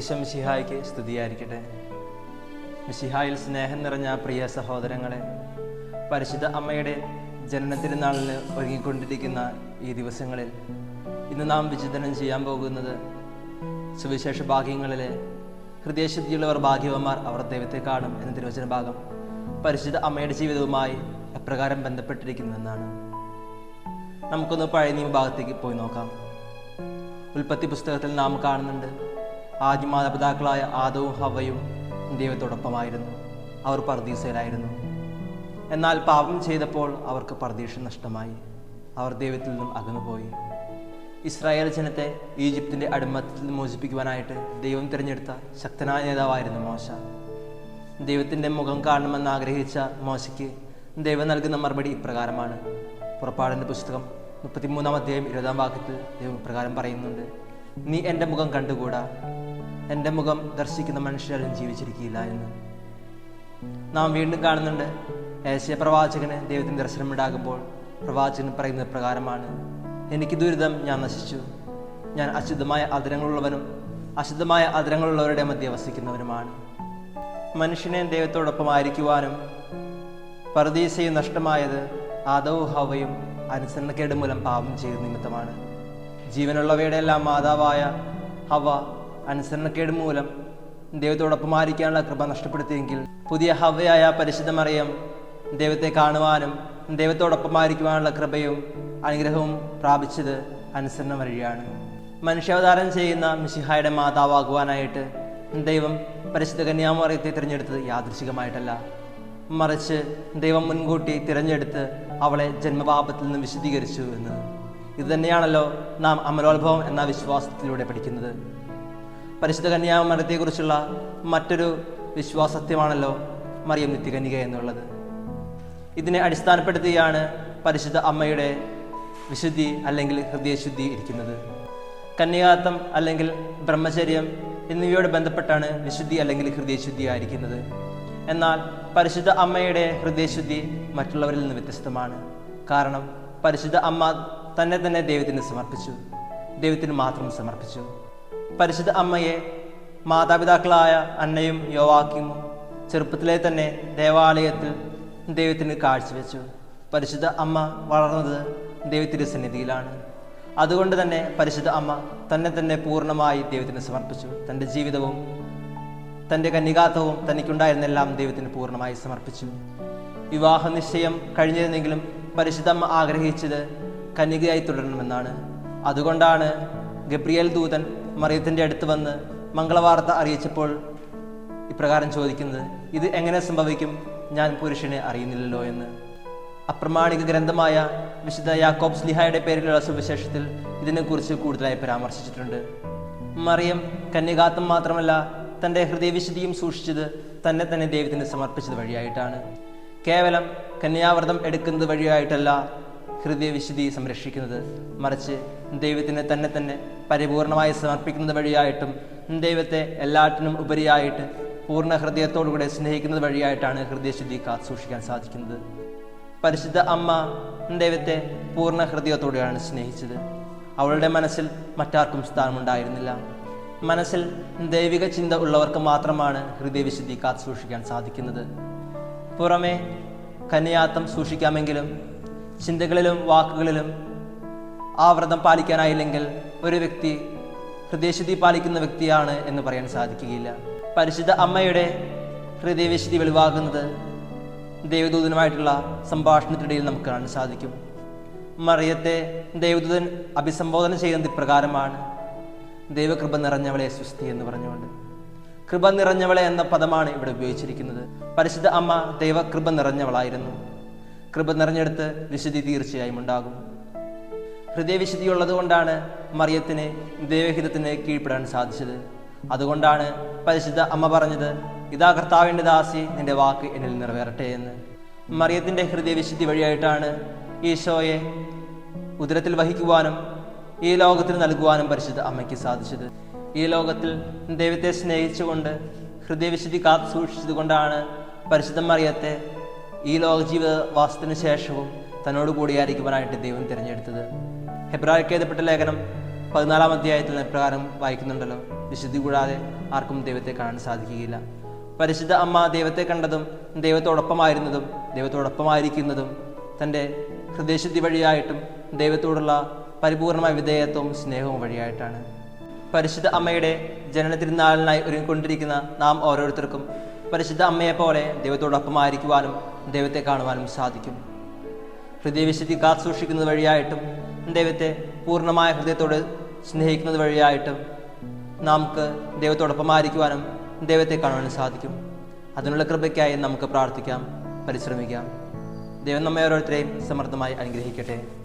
ഈശോ മിശിഹായ്ക്ക് സ്തുതിയായിരിക്കട്ടെ. മിശിഹായിൽ സ്നേഹം നിറഞ്ഞ പ്രിയ സഹോദരങ്ങളെ പരിശുദ്ധ അമ്മയുടെ ജനന തിരുനാളിന് ഒരുങ്ങിക്കൊണ്ടിരിക്കുന്ന ഈ ദിവസങ്ങളിൽ ഇന്ന് നാം വിചിന്തനം ചെയ്യാൻ പോകുന്നത് സുവിശേഷ ഭാഗ്യങ്ങളിലെ ഹൃദയശുദ്ധിയുള്ളവർ ഭാഗ്യവന്മാർ അവർ ദൈവത്തെ കാണും എന്ന തിരുവചന ഭാഗം പരിശുദ്ധ അമ്മയുടെ ജീവിതവുമായി എപ്രകാരം ബന്ധപ്പെട്ടിരിക്കുന്നുവെന്നാണ് നമുക്കൊന്ന് പഴയ നിയമ ഭാഗത്തേക്ക് പോയി നോക്കാം. ഉൽപ്പത്തി പുസ്തകത്തിൽ നാം കാണുന്നുണ്ട് ആദ്യ മാതാപിതാക്കളായ ആദവും ഹവയും ദൈവത്തോടൊപ്പമായിരുന്നു. അവർ പർദീസയിലായിരുന്നു എന്നാൽ പാപം ചെയ്തപ്പോൾ അവർക്ക് പർദീഷ നഷ്ടമായി. അവർ ദൈവത്തിൽ നിന്നും അകന്നുപോയി. ഇസ്രായേൽ ജനത്തെ ഈജിപ്തിന്റെ അടിമത്തിൽ നിന്ന് മോചിപ്പിക്കുവാനായിട്ട് ദൈവം തിരഞ്ഞെടുത്ത ശക്തനായ നേതാവായിരുന്നു മോശ. ദൈവത്തിന്റെ മുഖം കാണണമെന്ന് ആഗ്രഹിച്ച മോശയ്ക്ക് ദൈവം നൽകുന്ന മറുപടി ഇപ്രകാരമാണ്. പുറപ്പാടിന്റെ പുസ്തകം മുപ്പത്തിമൂന്നാം അധ്യായം ഇരുപതാം വാക്യത്തിൽ ദൈവം ഇപ്രകാരം പറയുന്നുണ്ട് നീ എന്റെ മുഖം കണ്ടുകൂടാ. എന്റെ മുഖം ദർശിക്കുന്ന മനുഷ്യരും ജീവിച്ചിരിക്കില്ല എന്ന്. നാം വീണ്ടും കാണുന്നുണ്ട്. ഏശയ പ്രവാചകന് ദൈവത്തിന് ദർശനമുണ്ടാകുമ്പോൾ പ്രവാചകൻ പറയുന്നത് പ്രകാരമാണ് എനിക്ക് ദുരിതം ഞാൻ നശിച്ചു. ഞാൻ അശുദ്ധമായ അതിരങ്ങളുള്ളവനും അശുദ്ധമായ അതിരങ്ങളുള്ളവരുടെ മധ്യ വസിക്കുന്നവനുമാണ്. മനുഷ്യനെ ദൈവത്തോടൊപ്പം ആയിരിക്കുവാനും പർദീസയും നഷ്ടമായത് ആദവും ഹവയും അനുസരണക്കേട് മൂലം പാപം ചെയ്ത നിമിത്തമാണ്. ജീവനുള്ളവയുടെ എല്ലാം മാതാവായ ഹവ അനുസരണക്കേട് മൂലം ദൈവത്തോടൊപ്പം ആയിരിക്കാനുള്ള കൃപ നഷ്ടപ്പെടുത്തിയെങ്കിൽ പുതിയ ഹവയായ പരിശുദ്ധ മറിയം ദൈവത്തെ കാണുവാനും ദൈവത്തോടൊപ്പം ആയിരിക്കുവാനുള്ള കൃപയും അനുഗ്രഹവും പ്രാപിച്ചത് അനുസരണ വഴിയാണ്. മനുഷ്യാവതാരം ചെയ്യുന്ന മിശിഹായുടെ മാതാവാകുവാനായിട്ട് ദൈവം പരിശുദ്ധ കന്യാമറിയത്തെ തിരഞ്ഞെടുത്തത് യാദൃശികമായിട്ടല്ല. മറിച്ച് ദൈവം മുൻകൂട്ടി തിരഞ്ഞെടുത്ത് അവളെ ജന്മപാപത്തിൽ നിന്ന് വിശദീകരിച്ചു എന്ന്. ഇതുതന്നെയാണല്ലോ നാം അമലോത്ഭവം എന്ന വിശ്വാസത്തിലൂടെ പഠിക്കുന്നത്. പരിശുദ്ധ കന്യാമരത്തെക്കുറിച്ചുള്ള മറ്റൊരു വിശ്വാസത്യമാണല്ലോ മറിയം നിത്യകന്യക എന്നുള്ളത്. ഇതിനെ അടിസ്ഥാനപ്പെടുത്തിയാണ് പരിശുദ്ധ അമ്മയുടെ വിശുദ്ധി അല്ലെങ്കിൽ ഹൃദയശുദ്ധി ഇരിക്കുന്നത്. കന്യാത്വം അല്ലെങ്കിൽ ബ്രഹ്മചര്യം എന്നിവയോട് ബന്ധപ്പെട്ടാണ് വിശുദ്ധി അല്ലെങ്കിൽ ഹൃദയശുദ്ധി ആയിരിക്കുന്നത്. എന്നാൽ പരിശുദ്ധ അമ്മയുടെ ഹൃദയശുദ്ധി മറ്റുള്ളവരിൽ നിന്ന് വ്യത്യസ്തമാണ്. കാരണം പരിശുദ്ധ അമ്മ തന്നെ തന്നെ ദൈവത്തിന് സമർപ്പിച്ചു. ദൈവത്തിന് മാത്രം സമർപ്പിച്ചു. പരിശുദ്ധ അമ്മയെ മാതാപിതാക്കളായ അന്നയും യോവാക്കിയും ചെറുപ്പത്തിലെ തന്നെ ദേവാലയത്തിൽ ദൈവത്തിന് കാഴ്ചവെച്ചു. പരിശുദ്ധ അമ്മ വളർന്നത് ദൈവത്തിന്റെ സന്നിധിയിലാണ്. അതുകൊണ്ട് തന്നെ പരിശുദ്ധ അമ്മ തന്നെ തന്നെ പൂർണമായി ദൈവത്തിന് സമർപ്പിച്ചു. തന്റെ ജീവിതവും തന്റെ കന്യകാത്വവും തനിക്കുണ്ടായിരുന്നെല്ലാം ദൈവത്തിന് പൂർണമായി സമർപ്പിച്ചു. വിവാഹ നിശ്ചയം കഴിഞ്ഞിരുന്നെങ്കിലും പരിശുദ്ധമ്മ ആഗ്രഹിച്ചത് കന്യകയായി തുടരണമെന്നാണ്. അതുകൊണ്ടാണ് ഗബ്രിയേൽ ദൂതൻ മറിയത്തിന്റെ അടുത്ത് വന്ന് മംഗളവാർത്ത അറിയിച്ചപ്പോൾ ഇപ്രകാരം ചോദിക്കുന്നത് ഇത് എങ്ങനെ സംഭവിക്കും? ഞാൻ പുരുഷനെ അറിയുന്നില്ലല്ലോ എന്ന്. അപ്രമാണിക ഗ്രന്ഥമായ വിശുദ്ധ യാക്കോബ് സ്ലിഹായുടെ പേരിലുള്ള സുവിശേഷത്തിൽ ഇതിനെക്കുറിച്ച് കൂടുതലായി പരാമർശിച്ചിട്ടുണ്ട്. മറിയം കന്യകാത്വം മാത്രമല്ല തന്റെ ഹൃദയവിശുദ്ധിയും സൂക്ഷിച്ചത് തന്നെ തന്നെ ദൈവത്തിന് സമർപ്പിച്ചത് വഴിയായിട്ടാണ്. കേവലം കന്യാവ്രതം എടുക്കുന്നത് വഴിയായിട്ടല്ല ഹൃദയവിശുദ്ധി സംരക്ഷിക്കുന്നത്. മറിച്ച് ദൈവത്തിന് തന്നെ തന്നെ പരിപൂർണമായി സമർപ്പിക്കുന്നത് വഴിയായിട്ടും ദൈവത്തെ എല്ലാറ്റിനും ഉപരിയായിട്ട് പൂർണ ഹൃദയത്തോടുകൂടെ സ്നേഹിക്കുന്നത് വഴിയായിട്ടാണ് ഹൃദയശുദ്ധി കാത്തു സൂക്ഷിക്കാൻ സാധിക്കുന്നത്. പരിശുദ്ധ അമ്മ ദൈവത്തെ പൂർണ ഹൃദയത്തോടെയാണ് സ്നേഹിച്ചത്. അവളുടെ മനസ്സിൽ മറ്റാർക്കും സ്ഥാനമുണ്ടായിരുന്നില്ല. മനസ്സിൽ ദൈവിക ചിന്ത ഉള്ളവർക്ക് മാത്രമാണ് ഹൃദയവിശുദ്ധി കാത്തു സൂക്ഷിക്കാൻ സാധിക്കുന്നത്. പുറമെ കന്യാത്തം സൂക്ഷിക്കാമെങ്കിലും ചിന്തകളിലും വാക്കുകളിലും ആ വ്രതം പാലിക്കാനായില്ലെങ്കിൽ ഒരു വ്യക്തി ഹൃദയശുദ്ധി പാലിക്കുന്ന വ്യക്തിയാണ് എന്ന് പറയാൻ സാധിക്കുകയില്ല. പരിശുദ്ധ അമ്മയുടെ ഹൃദയവിശുദ്ധി വെളിവാകുന്നത് ദേവദൂതനുമായിട്ടുള്ള സംഭാഷണത്തിനിടയിൽ നമുക്ക് കാണാൻ സാധിക്കും. മറിയത്തെ ദേവദൂതൻ അഭിസംബോധന ചെയ്യുന്നത് ഇപ്രകാരമാണ്. ദൈവകൃപ നിറഞ്ഞവളെ സുസ്ഥി എന്ന് പറഞ്ഞുകൊണ്ട്. കൃപ നിറഞ്ഞവളെ എന്ന പദമാണ് ഇവിടെ ഉപയോഗിച്ചിരിക്കുന്നത്. പരിശുദ്ധ അമ്മ ദൈവകൃപ നിറഞ്ഞവളായിരുന്നു. കൃപ നിറഞ്ഞെടുത്ത് വിശുദ്ധി തീർച്ചയായും ഉണ്ടാകും. ഹൃദയവിശുദ്ധി ഉള്ളതുകൊണ്ടാണ് മറിയത്തിന് ദൈവഹിതത്തിന് കീഴ്പ്പെടാൻ സാധിച്ചത്. അതുകൊണ്ടാണ് പരിശുദ്ധ അമ്മ പറഞ്ഞത് ഇതാ കർത്താവിന്റെ ദാസി നിന്റെ വാക്ക് എന്നിൽ നിറവേറട്ടെ എന്ന്. മറിയത്തിന്റെ ഹൃദയവിശുദ്ധി വഴിയായിട്ടാണ് ഈശോയെ ഉദരത്തിൽ വഹിക്കുവാനും ഈ ലോകത്തിന് നൽകുവാനും പരിശുദ്ധ അമ്മയ്ക്ക് സാധിച്ചത്. ഈ ലോകത്തിൽ ദൈവത്തെ സ്നേഹിച്ചുകൊണ്ട് ഹൃദയവിശുദ്ധി കാത്തു സൂക്ഷിച്ചതുകൊണ്ടാണ് പരിശുദ്ധ മറിയത്തെ ഈ ലോക ജീവിതവാസത്തിന് ശേഷവും തന്നോട് കൂടിയായിരിക്കുവാനായിട്ട് ദൈവം തിരഞ്ഞെടുത്തത്. ഹെബ്രായ്ക്ക് എഴുതപ്പെട്ട ലേഖനം പതിനാലാം അധ്യായത്തിൽ എപ്രകാരം വായിക്കുന്നുണ്ടല്ലോ. വിശുദ്ധി കൂടാതെ ആർക്കും ദൈവത്തെ കാണാൻ സാധിക്കുകയില്ല. പരിശുദ്ധ അമ്മ ദൈവത്തെ കണ്ടതും ദൈവത്തോടൊപ്പമായിരുന്നതും ദൈവത്തോടൊപ്പമായിരിക്കുന്നതും തന്റെ ഹൃദയശുദ്ധി വഴിയായിട്ടും ദൈവത്തോടുള്ള പരിപൂർണമായ വിധേയത്വവും സ്നേഹവും വഴിയായിട്ടാണ്. പരിശുദ്ധ അമ്മയുടെ ജനന തിരുനാളിനായി ഒരുങ്ങിക്കൊണ്ടിരിക്കുന്ന നാം ഓരോരുത്തർക്കും പരിശുദ്ധ അമ്മയെപ്പോലെ ദൈവത്തോടൊപ്പമായിരിക്കുവാനും ദൈവത്തെ കാണുവാനും സാധിക്കും. ഹൃദയവിശുദ്ധി കാത്തു സൂക്ഷിക്കുന്നത് വഴിയായിട്ടും ദൈവത്തെ പൂർണമായ ഹൃദയത്തോട് സ്നേഹിക്കുന്നത് വഴിയായിട്ട് നമുക്ക് ദൈവത്തോടൊപ്പമായിരിക്കുവാനും ദൈവത്തെ കാണുവാനും സാധിക്കും. അതിനുള്ള കൃപയ്ക്കായി നമുക്ക് പ്രാർത്ഥിക്കാം പരിശ്രമിക്കാം. ദൈവം നമ്മെ ഓരോരുത്തരെയും സമർത്ഥമായി അനുഗ്രഹിക്കട്ടെ.